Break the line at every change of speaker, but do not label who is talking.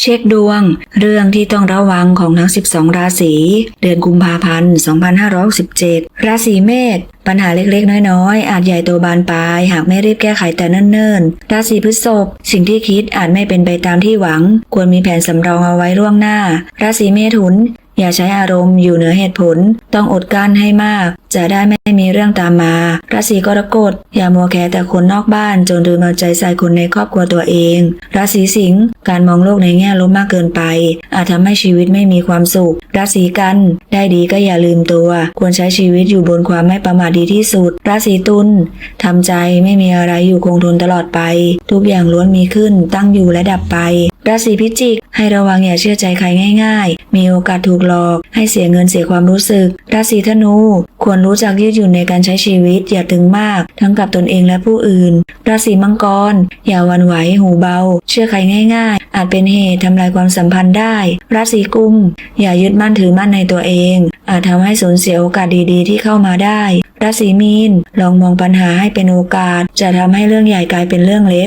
เช็คดวง เรื่องที่ต้องระวังของทั้ง 12 ราศี เดือนกุมภาพันธ์ 2567 ราศีเมษปัญหาเล็กๆ น้อยๆ อาจใหญ่โตบานปลาย หากไม่รีบแก้ไขแต่เนิ่นๆ ราศีพฤษภสิ่งที่คิดอาจไม่เป็นไปตามที่หวัง ควรมีแผนสำรองเอาไว้ล่วงหน้า ราศีเมถุน อย่าใช้อารมณ์อยู่เหนือเหตุผล ต้องอดกั้นให้มาก จะได้ไม่มีเรื่องตามมาราศีกรกฎอย่ามัวแคแต่คนนอกบ้าน จนลืมเอาใจใส่คนในครอบครัวตัวเอง ราศีสิงห์การมองโลกในแง่ลบมากเกินไป อาจทำให้ชีวิตไม่มีความสุข ราศีกัน ได้ดีก็อย่าลืมตัว ควรใช้ชีวิตอยู่บนความไม่ประมาทดีที่สุด ราศีตุลทำใจไม่มีอะไรอยู่คงทนตลอดไป ทุกอย่างล้วนมีขึ้นตั้งอยู่และดับไป ราศีพิจิก ให้ระวังอย่าเชื่อใจใครง่าย ๆ มีโอกาสถูกหลอก ให้เสียเงินเสียความรู้สึก ราศีธนู ควรรู้จักยืดหยุ่นในการใช้ชีวิตอย่าตึงมาก ทั้งกับตนเองและผู้อื่น ราศีมังกร อย่าวันไหวหูเบา เชื่อใครง่าย ๆ อาจเป็นเหตุทำลายความสัมพันธ์ได้ ราศีกุม อย่ายึดมั่นถือมั่นในตัวเอง อาจทำให้สูญเสียโอกาสดีๆ ที่เข้ามาได้ราศีมีน ลองมองปัญหาให้เป็นโอกาส จะทำให้เรื่องใหญ่กลายเป็นเรื่องเล็ก